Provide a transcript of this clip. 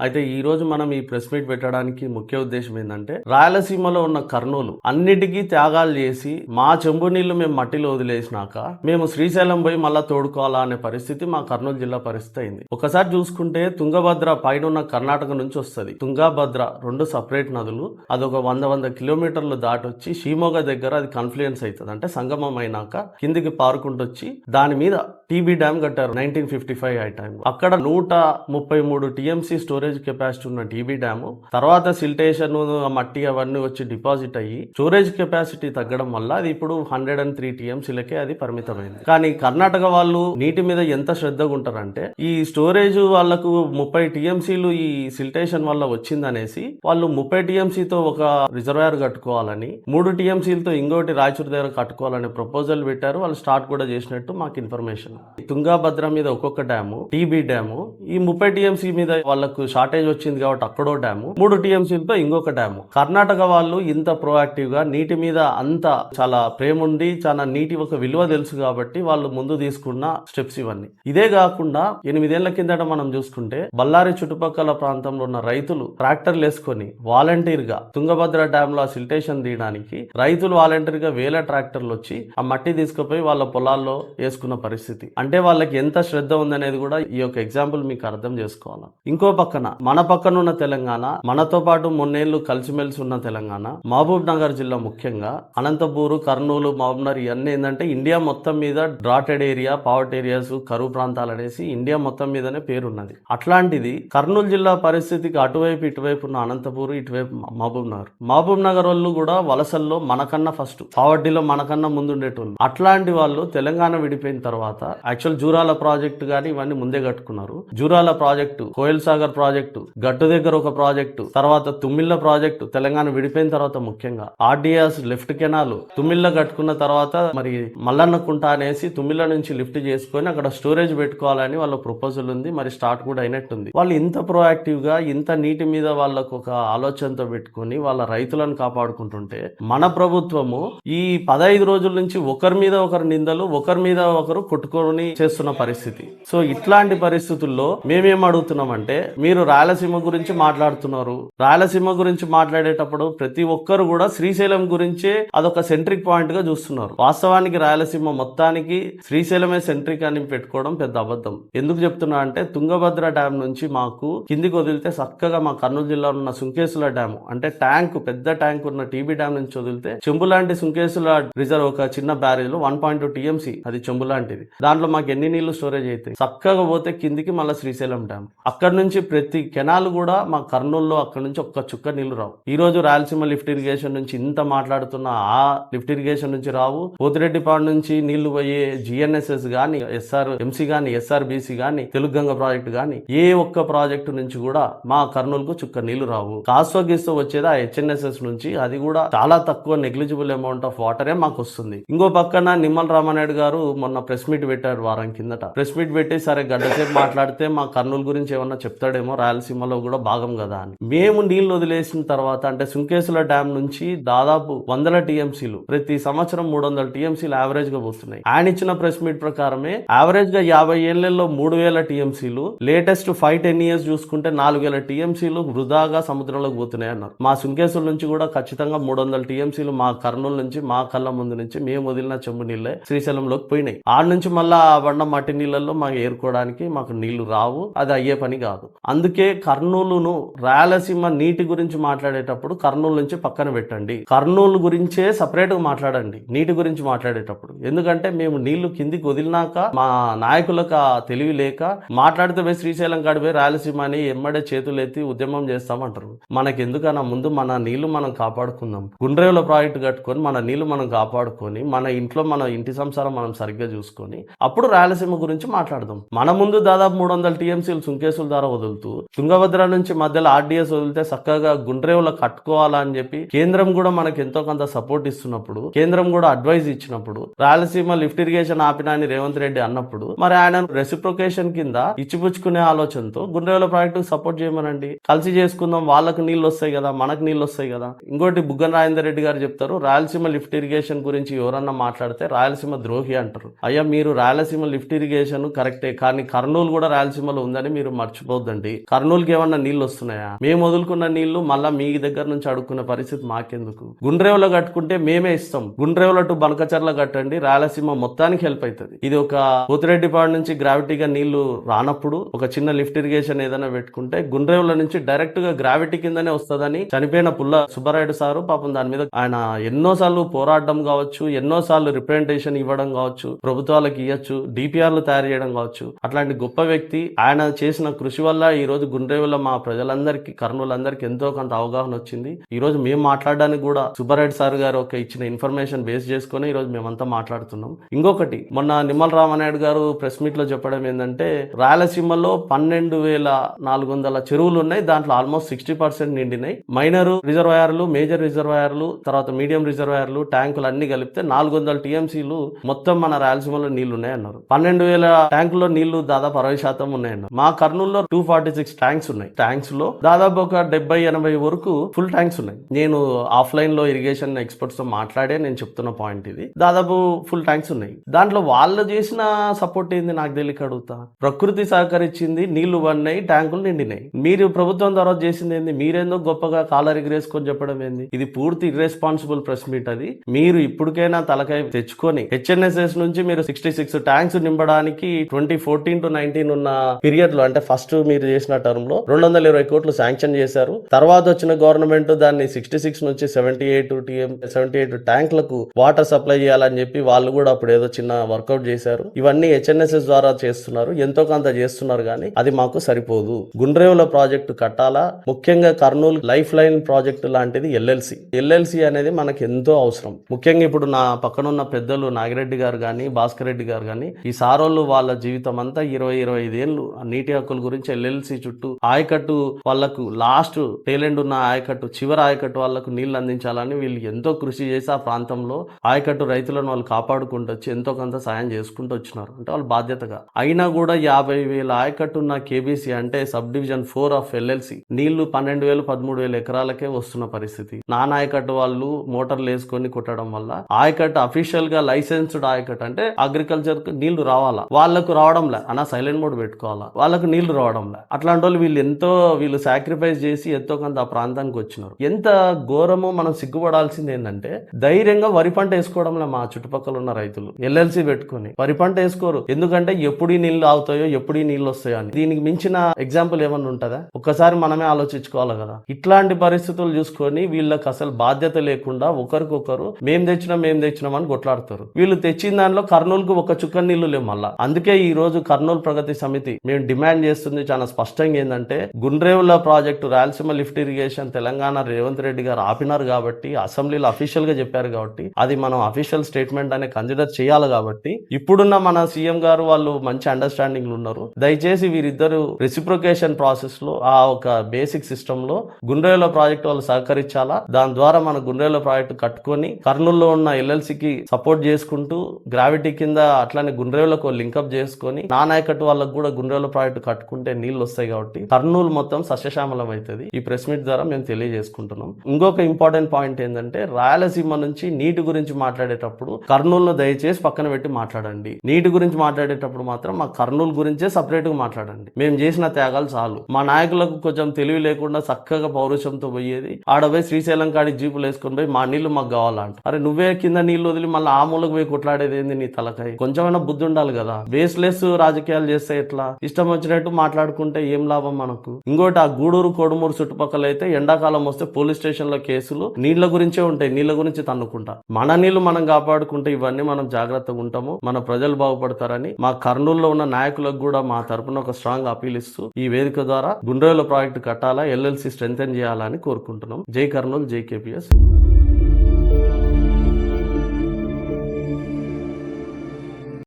అయితే ఈ రోజు మనం ఈ ప్రెస్ మీట్ పెట్టడానికి ముఖ్య ఉద్దేశం ఏంటంటే రాయలసీమలో ఉన్న కర్నూలు అన్నిటికీ త్యాగాలు చేసి మా చెంబు నీళ్ళు మేము మట్టిలో వదిలేసినాక మేము శ్రీశైలం పోయి మళ్ళా తోడుకోవాలా అనే పరిస్థితి మా కర్నూలు జిల్లా పరిస్థితి అయింది. ఒకసారి చూసుకుంటే తుంగభద్ర పైన ఉన్న కర్ణాటక నుంచి వస్తుంది. తుంగభద్ర రెండు సపరేట్ నదులు అదొక వంద వంద కిలోమీటర్లు దాటొచ్చి షీమోగ దగ్గర అది కన్ఫ్లుయెన్స్ అవుతుంది అంటే సంగమం అయినాక కిందికి పారుకుంటూ వచ్చి దాని మీద టీబీ డ్యామ్ కట్టారు నైన్టీన్ ఫిఫ్టీ ఫైవ్ ఆ టైం అక్కడ నూట ముప్పై మూడు టీఎంసీ స్టోరేజ్ స్టోరేజ్ కెపాసిటీ ఉన్న టీబీ డ్యామ్ తర్వాత సిల్టేషన్ మట్టి అవన్నీ వచ్చి డిపాజిట్ అయ్యి స్టోరేజ్ కెపాసిటీ తగ్గడం వల్ల అది ఇప్పుడు హండ్రెడ్ అండ్ త్రీ టీఎంసీలకే అది పరిమితమైంది. కానీ కర్ణాటక వాళ్ళు నీటి మీద ఎంత శ్రద్ధగా ఉంటారంటే ఈ స్టోరేజ్ వాళ్ళకు ముప్పై టీఎంసీలు ఈ సిల్టేషన్ వల్ల వచ్చిందనేసి వాళ్ళు ముప్పై టీఎంసీతో ఒక రిజర్వాయర్ కట్టుకోవాలని మూడు టీఎంసీలతో ఇంకోటి రాయచూర్ దగ్గర కట్టుకోవాలనే ప్రపోజల్ పెట్టారు. వాళ్ళు స్టార్ట్ కూడా చేసినట్టు మాకు ఇన్ఫర్మేషన్ తుంగాభద్ర మీద ఒక్కొక్క డ్యాము టీబీ డ్యాము ఈ ముప్పై టీఎంసీ మీద వాళ్ళకు షార్టేజ్ వచ్చింది కాబట్టి అక్కడో డ్యాము. మూడు టీఎంసీలతో ఇంకొక డ్యాము. కర్ణాటక వాళ్ళు ఇంత ప్రోయాక్టివ్గా నీటి మీద అంత చాలా ప్రేమ ఉండి చాలా నీటి ఒక విలువ తెలుసు కాబట్టి వాళ్ళు ముందు తీసుకున్న స్టెప్స్ ఇవన్నీ. ఇదే కాకుండా ఎనిమిదేళ్ళ కిందట మనం చూసుకుంటే బళ్ళారి చుట్టుపక్కల ప్రాంతంలో ఉన్న రైతులు ట్రాక్టర్లు వేసుకొని వాలంటీర్గా తుంగభద్ర డ్యామ్లో సిల్టేషన్ తీయడానికి రైతులు వాలంటీర్గా వేల ట్రాక్టర్లు వచ్చి ఆ మట్టి తీసుకుపోయి వాళ్ళ పొలాల్లో వేసుకున్న పరిస్థితి. అంటే వాళ్ళకి ఎంత శ్రద్ధ ఉందనేది కూడా ఈ యొక్క ఎగ్జాంపుల్ మీకు అర్థం చేసుకోవాలి. ఇంకో పక్కన మన పక్కన ఉన్న తెలంగాణ మనతో పాటు మొన్నేళ్ళు కలిసిమెలిసి ఉన్న తెలంగాణ మహబూబ్ నగర్ జిల్లా ముఖ్యంగా అనంతపూరు కర్నూలు మహబూబ్ నగర్ ఇవన్నీ ఏంటంటే ఇండియా మొత్తం మీద డ్రాటెడ్ ఏరియా పావర్ట్ ఏరియాస్ కరువు ప్రాంతాలు అనేసి ఇండియా మొత్తం మీదనే పేరున్నది. అట్లాంటిది కర్నూలు జిల్లా పరిస్థితికి అటువైపు ఇటువైపు ఉన్న అనంతపూరు ఇటువైపు మహబూబ్ నగర్ మహబూబ్ నగర్ వాళ్ళు కూడా వలసల్లో మనకన్నా ఫస్ట్ పావర్టీలో మనకన్నా ముందుండేటోళ్ళు. అట్లాంటి వాళ్ళు తెలంగాణ విడిపోయిన తర్వాత యాక్చువల్ జూరాల ప్రాజెక్టు కానీ ఇవన్నీ ముందే కట్టుకున్నారు. Jurala project Koyal Sagar project project గట్టు దగ్గర ఒక ప్రాజెక్టు తర్వాత తుమ్మిళ్ళ ప్రాజెక్టు తెలంగాణ విడిపోయిన తర్వాత ముఖ్యంగా. ఆర్డిఎస్ లెఫ్ట్ కెనాల్ తుమ్మిళ్ళ కట్టుకున్న తర్వాత మరి మల్లన్న కుంట అనేసి తుమ్మిళ్ళ నుంచి లిఫ్ట్ చేసుకొని అక్కడ స్టోరేజ్ పెట్టుకోవాలని వాళ్ళ ప్రపోజల్ ఉంది మరి స్టార్ట్ కూడా అయినట్టుంది. వాళ్ళు ఇంత ప్రోయాక్టివ్గా ఇంత నీటి మీద వాళ్ళకు ఒక ఆలోచనతో పెట్టుకొని వాళ్ళ రైతులను కాపాడుకుంటుంటే మన ప్రభుత్వము ఈ పదహైదు రోజుల నుంచి ఒకరి మీద ఒకరు నిందలు ఒకరి మీద ఒకరు కొట్టుకొని చేస్తున్న పరిస్థితి. సో ఇట్లాంటి పరిస్థితుల్లో మేమేం అడుగుతున్నామంటే మీరు రాయలసీమ గురించి మాట్లాడుతున్నారు. రాయలసీమ గురించి మాట్లాడేటప్పుడు ప్రతి ఒక్కరు కూడా శ్రీశైలం గురించే అదొక సెంట్రిక్ పాయింట్గా చూస్తున్నారు. వాస్తవానికి రాయలసీమ మొత్తానికి శ్రీశైలమే సెంట్రిక్ అని పెట్టుకోవడం పెద్ద అబద్ధం. ఎందుకు చెప్తున్నా అంటే తుంగభద్ర డ్యామ్ నుంచి మాకు కిందికి వదిలితే చక్కగా మా కర్నూలు జిల్లాలో ఉన్న సుంకేసుల డ్యామ్ అంటే ట్యాంక్ పెద్ద ట్యాంక్ ఉన్న టీబీ డ్యామ్ నుంచి వదిలితే చెంబు లాంటి సుంకేసుల రిజర్వ్ ఒక చిన్న బ్యారేజ్లో వన్ పాయింట్ టూ టీఎంసీ అది చెంబు లాంటిది దాంట్లో మాకు ఎన్ని నీళ్ళు స్టోరేజ్ అవుతాయి? చక్కగా పోతే కిందికి మళ్ళీ శ్రీశైలం డ్యామ్ అక్కడ నుంచి ప్రతి ప్రతి కెనాల్ కూడా మా కర్నూలులో అక్కడ నుంచి ఒక్క చుక్క నీళ్ళు రావు. ఈ రోజు రాయలసీమ లిఫ్ట్ ఇరిగేషన్ నుంచి ఇంత మాట్లాడుతున్న ఆ లిఫ్ట్ ఇరిగేషన్ నుంచి రావు. పోతిరెడ్డిపాడు నుంచి నీళ్ళు పోయే జిఎన్ఎస్ఎస్ గాని ఎస్ఆర్ ఎంసీ గాని ఎస్ఆర్బిసి గాని తెలుగుగంగ ప్రాజెక్టు గాని ఏ ఒక్క ప్రాజెక్టు నుంచి కూడా మా కర్నూలుకు చుక్క నీళ్ళు రావు. కాస్వగిస్తూ వచ్చేది ఆ హెచ్ఎన్ఎస్ఎస్ నుంచి. అది కూడా చాలా తక్కువ నెగ్లిజిబుల్ అమౌంట్ ఆఫ్ వాటరే మాకు వస్తుంది ఇంకో పక్కన నిమ్మల రామానాయుడు గారు మొన్న ప్రెస్ మీట్ పెట్టారు వారం కిందట. ప్రెస్ మీట్ పెట్టి సరే గడ్డసేపు మాట్లాడితే మా కర్నూలు గురించి ఏమన్నా చెప్తాడేమో రాయలసీమలో కూడా భాగం కదా అని. మేము నీళ్ళు వదిలేసిన తర్వాత అంటే సుంకేసుల డ్యామ్ నుంచి దాదాపు వందల టీఎంసీలు ప్రతి సంవత్సరం మూడు వందల టీఎంసీలు యావరేజ్గా పోతున్నాయి ఆయన ఇచ్చిన ప్రెస్ మీట్ ప్రకారమే యావరేజ్గా యాభై ఏళ్ళలో మూడు వేల టీఎంసీలు లేటెస్ట్ ఫైవ్ టెన్ ఇయర్స్ చూసుకుంటే నాలుగు వేల టీఎంసీలు వృధాగా సముద్రంలోకి పోతున్నాయి అన్నారు. మా సుంకేసుల నుంచి కూడా ఖచ్చితంగా మూడు వందల టీఎంసీలు మా కర్నూలు నుంచి మా కళ్ళ ముందు నుంచి మేము వదిలిన చెంబు నీళ్ళే శ్రీశైలంలోకి పోయినాయి. ఆడ నుంచి మళ్ళా ఆ మట్టి నీళ్ళల్లో మాకు ఏరుకోవడానికి మాకు నీళ్ళు రావు అది అయ్యే పని కాదు. అందుకే కర్నూలును రాయలసీమ నీటి గురించి మాట్లాడేటప్పుడు కర్నూలు నుంచి పక్కన పెట్టండి. కర్నూలు గురించే సపరేట్గా మాట్లాడండి. నీటి గురించి మాట్లాడేటప్పుడు. ఎందుకంటే మేము నీళ్ళు కిందికి వదిలినాక మా నాయకులకు తెలివి లేక మాట్లాడితే పోయి శ్రీశైలం కాడిపోయి రాయలసీమ అని ఎమ్మడే చేతులు ఎత్తి ఉద్యమం చేస్తామంటారు. మనకెందుకన్నా ముందు మన నీళ్ళు మనం కాపాడుకుందాం. గుండ్రేవుల ప్రాజెక్టు కట్టుకొని మన నీళ్ళు మనం కాపాడుకొని మన ఇంట్లో మన ఇంటి సంసారం మనం సరిగ్గా చూసుకొని అప్పుడు రాయలసీమ గురించి మాట్లాడదాం. మన ముందు దాదాపు మూడు వందల టీఎంసీలు సుంకేసుల ద్వారా వదులుతూ తుంగభద్ర నుంచి మధ్యలో ఆర్డీఎస్ వదిలితే చక్కగా గుండ్రేవుల కట్టుకోవాలా అని చెప్పి కేంద్రం కూడా మనకి ఎంతో కొంత సపోర్ట్ ఇస్తున్నప్పుడు కేంద్రం కూడా అడ్వైజ్ ఇచ్చినప్పుడు రాయలసీమ లిఫ్ట్ ఇరిగేషన్ ఆపిన అని రేవంత్ రెడ్డి అన్నప్పుడు మరి ఆయన రెసిప్రొకేషన్ కింద ఇచ్చిపుచ్చుకునే ఆలోచనతో గుండ్రేవుల ప్రాజెక్టు సపోర్ట్ చేయమనండి. కలిసి చేసుకుందాం వాళ్ళకు నీళ్ళు వస్తాయి కదా మనకు నీళ్ళు వస్తాయి కదా. ఇంకోటి బుగ్గన రాజేందర్ రెడ్డి గారు చెప్తారు రాయలసీమ లిఫ్ట్ ఇరిగేషన్ గురించి ఎవరన్నా మాట్లాడితే రాయలసీమ ద్రోహి అంటారు. అయ్యా మీరు రాయలసీమ లిఫ్ట్ ఇరిగేషన్ కరెక్టే కానీ కర్నూలు కూడా రాయలసీమలో ఉందని మీరు మర్చిపోద్దండి. కర్నూలుకి ఏమన్నా నీళ్ళు వస్తున్నాయా? మేము వదులుకున్న నీళ్ళు మళ్ళా మీ దగ్గర నుంచి అడుక్కున్న పరిస్థితి మాకెందుకు? గుండ్రేవులో కట్టుకుంటే మేమే ఇస్తాం. గుండ్రేవుల టు బనకచర్ల కట్టండి రాయలసీమ మొత్తానికి హెల్ప్ అవుతుంది ఇది ఒక పోతిరెడ్డిపాడు నుంచి గ్రావిటీగా నీళ్ళు రానప్పుడు ఒక చిన్న లిఫ్ట్ ఇరిగేషన్ ఏదైనా పెట్టుకుంటే గుండ్రేవుల నుంచి డైరెక్ట్గా గ్రావిటీ కిందనే వస్తుందని చనిపోయిన పుల్ల సుబ్బారాయుడు సారు పాపం దాని మీద ఆయన ఎన్నోసార్లు పోరాడడం కావచ్చు ఎన్నోసార్లు రిప్రజెంటేషన్ ఇవ్వడం కావచ్చు ప్రభుత్వాలకు ఇవ్వచ్చు డిపిఆర్లు తయారు చేయడం కావచ్చు. అట్లాంటి గొప్ప వ్యక్తి ఆయన చేసిన కృషి వల్ల ఈ రోజు గుండ్రేవుల మా ప్రజలందరికీ కర్నూలందరికీ ఎంతో కొంత అవగాహన వచ్చింది. ఈ రోజు మేము మాట్లాడడానికి కూడా సుబ్బారెడ్డి సార్ గారు ఒక ఇచ్చిన ఇన్ఫర్మేషన్ బేస్ చేసుకుని ఈ రోజు మేమంతా మాట్లాడుతున్నాం. ఇంకొకటి మొన్న నిమ్మల రామనాయుడు గారు ప్రెస్ మీట్లో చెప్పడం ఏంటంటే రాయలసీమలో పన్నెండు వేల నాలుగు వందల చెరువులు ఉన్నాయి. దాంట్లో ఆల్మోస్ట్ సిక్స్టీ పర్సెంట్ నిండినాయి. మైనర్ రిజర్వాయర్లు మేజర్ రిజర్వాయర్లు తర్వాత మీడియం రిజర్వాయర్లు ట్యాంకులు అన్ని కలిపితే నాలుగు వందల టీఎంసీలు మొత్తం మన రాయలసీమలో నీళ్ళు ఉన్నాయన్నారు పన్నెండు వేల ట్యాంకుల్లో నీళ్ళు దాదాపు అరవై శాతం ఉన్నాయన్నారు. మా కర్నూలులో టూ ఫార్టీ సిక్స్ ట్యాంక్స్ ఉన్నాయి. ట్యాంక్స్లో దాదాపు ఒక డెబ్బై ఎనభై వరకు ఫుల్ ట్యాంక్స్ ఉన్నాయి. నేను ఆఫ్లైన్లో ఇరిగేషన్ ఎక్స్పర్ట్స్తో మాట్లాడే నేను చెప్తున్న పాయింట్ ఇది. దాదాపు ఫుల్ ట్యాంక్స్ ఉన్నాయి. దాంట్లో వాళ్ళు చేసిన సపోర్ట్ ఏంది నాకు తెలియక అడుగుతా. ప్రకృతి సహకరించింది నీళ్ళు పడినాయి ట్యాంకులు నిండినాయి. మీరు ప్రభుత్వం ద్వారా చేసింది ఏంది? మీరేందో గొప్పగా కాలర్ ఎగిరేసుకొని చెప్పడం ఏంది? ఇది పూర్తి ఇర్రెస్పాన్సిబుల్ ప్రెస్ మీట్ అది. మీరు ఇప్పటికైనా తలకాయ తెచ్చుకొని హెచ్ఎన్ఎస్ఎస్ నుంచి మీరు సిక్స్టీ సిక్స్ ట్యాంక్స్ నింపడానికి ట్వంటీ ఫోర్టీన్ టు నైన్టీన్ ఉన్న పీరియడ్లో అంటే ఫస్ట్ మీరు చేసిన టర్మ్లో రెండు వందల ఇరవై కోట్లు శాంక్షన్ చేశారు. తర్వాత వచ్చిన గవర్నమెంట్ దాన్ని సిక్స్టీ సిక్స్ నుంచి seventy eight TM seventy eight ట్యాంక్లకు water supply చేయాలని చెప్పి వాళ్ళు కూడా అప్పుడు ఏదో చిన్న వర్కౌట్ చేశారు. ఇవన్నీ హెచ్ఎన్ఎస్ఎస్ ద్వారా చేస్తున్నారు. ఎంతో కొంత చేస్తున్నారు కానీ అది మాకు సరిపోదు. గుండ్రేవుల ప్రాజెక్టు కట్టాలా? ముఖ్యంగా కర్నూలు లైఫ్ లైన్ ప్రాజెక్టు లాంటిది ఎల్ఎల్సి ఎల్ఎల్సి అనేది మనకి ఎంతో అవసరం. ముఖ్యంగా ఇప్పుడు నా పక్కన ఉన్న పెద్దలు నాగిరెడ్డి గారు కానీ భాస్కర్ రెడ్డి గారు కానీ ఈ సారోళ్ళు వాళ్ళ జీవితం అంతా ఇరవై ఇరవై ఐదేళ్ళు నీటి హక్కుల గురించి ఎల్ఎల్సి చుట్టూ ఆయకట్టు వాళ్ళకు లాస్ట్ టేలెండ్ ఉన్న ఆయకట్టు చివరి ఆయకట్టు వాళ్ళకు నీళ్ళు అందించాలని వీళ్ళు ఎంతో కృషి చేసి ఆ ప్రాంతంలో ఆయకట్టు రైతులను వాళ్ళు కాపాడుకుంటూ వచ్చి ఎంతో కొంత సాయం చేసుకుంటూ వచ్చినారు. అంటే వాళ్ళు బాధ్యతగా. అయినా కూడా యాభై వేల ఆయకట్టు ఉన్న కేబీసీ అంటే sub division four of LLC నీళ్ళు పన్నెండు వేలు పదమూడు వేల ఎకరాలకే వస్తున్న పరిస్థితి. నానాయకట్టు ఆయకట్టు వాళ్ళు మోటార్లు వేసుకొని కొట్టడం వల్ల ఆయకట్టు అఫీషియల్గా లైసెన్స్డ్ ఆయకట్టు అంటే అగ్రికల్చర్కు నీళ్ళు రావాలా? వాళ్ళకు రావడంలే. అన్న సైలెంట్ మోడ్ పెట్టుకోవాలా? వాళ్ళకు నీళ్ళు రావడంలే. అట్లాంటి వాళ్ళు వీళ్ళు ఎంతో వీళ్ళు సాక్రిఫైస్ చేసి ఎంతో కొంత ఆ ప్రాంతానికి వచ్చినారు. ఎంత ఘోరమో మనం సిగ్గుపడాల్సింది ఏంటంటే ధైర్యంగా వరి పంట వేసుకోవడంలో మా చుట్టుపక్కల ఉన్న రైతులు ఎల్ఎల్సి పెట్టుకొని వరి పంట వేసుకోరు. ఎందుకంటే ఎప్పుడు నీళ్ళు అవుతాయో ఎప్పుడు నీళ్ళు వస్తాయో అని. దీనికి మించిన ఎగ్జాంపుల్ ఏమన్నా ఉంటుందా? ఒక్కసారి మనమే ఆలోచించుకోవాలి కదా. ఇట్లాంటి పరిస్థితులు చూసుకొని వీళ్ళకి అసలు బాధ్యత లేకుండా ఒకరికొకరు మేం తెచ్చినాం మేం తెచ్చినాం అని కొట్లాడుతారు. వీళ్ళు తెచ్చిన దానిలో కర్నూలుకు ఒక చుక్క నీళ్ళు లేవు మళ్ళా. అందుకే ఈ రోజు కర్నూలు ప్రగతి సమితి మేము డిమాండ్ చేస్తుంది చాలా స్పష్టంగా ఏంటంటే Gundrevula project Rayalaseema lift irrigation Telangana Revanth Reddy garu ఆపినారు కాబట్టి అసెంబ్లీలో అఫీషియల్గా చెప్పారు కాబట్టి అది మనం అఫీషియల్ స్టేట్మెంట్ అనే కన్సిడర్ చేయాలి కాబట్టి ఇప్పుడున్న మన సీఎం గారు వాళ్ళు మంచి అండర్స్టాండింగ్ ఉన్నారు. దయచేసి వీరిద్దరు రెసిప్రొకేషన్ ప్రాసెస్లో ఆ ఒక బేసిక్ సిస్టమ్లో గుండ్రేవుల ప్రాజెక్ట్ వాళ్ళు సహకరించాలా? దాని ద్వారా మన గుండ్రేవుల ప్రాజెక్ట్ కట్టుకొని కర్నూలులో ఉన్న ఎల్ఎల్సికి సపోర్ట్ చేసుకుంటూ గ్రావిటీ కింద అట్లానే గుండ్రేవులకు లింకప్ చేసుకొని నానాయకట్టు వాళ్ళకు కూడా గుండ్రేవుల ప్రాజెక్ట్ కట్టుకుంటే నీళ్ళు వస్తాయి కాబట్టి కర్నూలు మొత్తం సస్యశ్యామలం అవుతుంది ఈ ప్రెస్ మీట్ ద్వారా మేము తెలియజేసుకుంటున్నాం. ఇంకొక ఇంపార్టెంట్ పాయింట్ ఏంటంటే రాయలసీమ నుంచి నీటి గురించి మాట్లాడేటప్పుడు కర్నూలును దయచేసి పక్కన పెట్టి మాట్లాడండి. నీటి గురించి మాట్లాడేటప్పుడు మాత్రం మా కర్నూలు గురించే సపరేట్గా మాట్లాడండి. మేము చేసిన త్యాగాలు చాలు. మా నాయకులకు కొంచెం తెలివి లేకుండా చక్కగా పౌరుషంతో పోయేది ఆడపోయి శ్రీశైలం కాడి జీపులు వేసుకొని పోయి మా నీళ్ళు మాకు కావాలంట. అరే నువ్వే కింద నీళ్ళు వదిలి మళ్ళీ ఆ మూలకు పోయి కొట్లాడేది ఏంది నీ తలకాయ? కొంచెమైనా బుద్ధి ఉండాలి కదా. బేస్లెస్ రాజకీయాలు చేస్తే ఎట్లా? ఇష్టం వచ్చినట్టు మాట్లాడుకుంటే లాభం మనకు? ఇంకోటి ఆ గూడూరు కోడుమూరు చుట్టుపక్కల అయితే ఎండాకాలం వస్తే పోలీస్ స్టేషన్లో కేసులు నీళ్ళ గురించే ఉంటాయి. నీళ్ళ గురించి తన్నుకుంటా. మన నీళ్ళు మనం కాపాడుకుంటే ఇవన్నీ మనం జాగ్రత్తగా ఉంటాము. మన ప్రజలు బాగుపడతారని మా కర్నూలులో ఉన్న నాయకులకు కూడా మా తరపున ఒక స్ట్రాంగ్ అపీల్ ఇస్తూ ఈ వేదిక ద్వారా గుండ్రేల ప్రాజెక్టు కట్టాలా ఎల్ఎల్సి స్ట్రెంగ్ చేయాలని కోరుకుంటున్నాం. జై కర్నూలు జై కేపీఎస్.